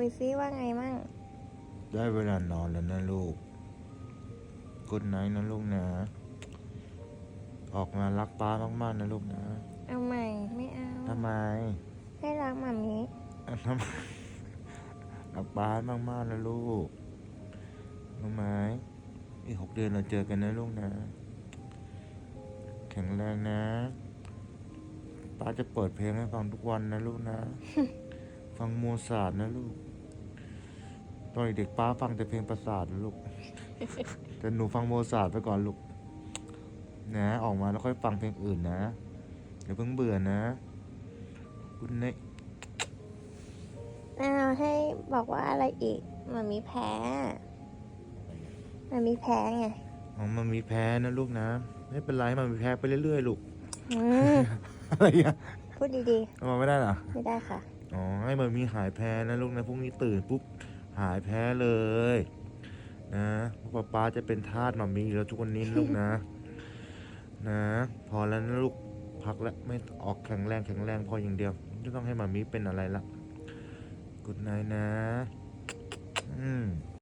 คุยซิว่าไงมั่ง ได้เวลานอนแล้วนะลูกกุดไนนะลูกนะ ออกมารักป้ามากๆนะลูกนะเอาใหม่ไม่เอาทำไมให้รักหมามีอะทำไมรักป้ามากๆนะลูกทำไมอีกหกเดือนเราเจอกันนะลูกนะ แข็งแรงนะป้าจะเปิดเพลงให้ฟังทุกวันนะลูกนะ ฟังโมซาร์ทนะลูกต อนเด็กๆป้าฟังแต่เพลงประสาทนะลูก แต่หนูฟังโมซาร์ทไปก่อนลูก นะ ออกมาแล้วค่อยฟังเพลงอื่นนะอย่าเพิ่งเบื่อนะคุณเนเอาให้บอกว่าอะไรอีกหมามีแพ้หมามีแพ้ไงอ๋อมันมีแพ้นะลูกนะ ไม่เป็นไรมันมีแพ้ไปเรื่อยๆลูกอืมอะไรอะพูดดีเอามาไม่ได้เหรอ ๆ ไม่ได้ค่ะ อ๋อให้มันมีหายแพ้นะลูกนะพรุ่งนี้ตื่นปุ๊บ หายแพ้เลยนะป๊าป๊าจะเป็นทาสหมามีแล้วทุกวันนี้นลูกนะ นะ พอแล้วนะลูกพักแล้วไม่ออกแข็งแรงแข็งแรงพออย่างเดียวไม่ต้องให้หมามีเป็นอะไรละกุดนายนะ อืม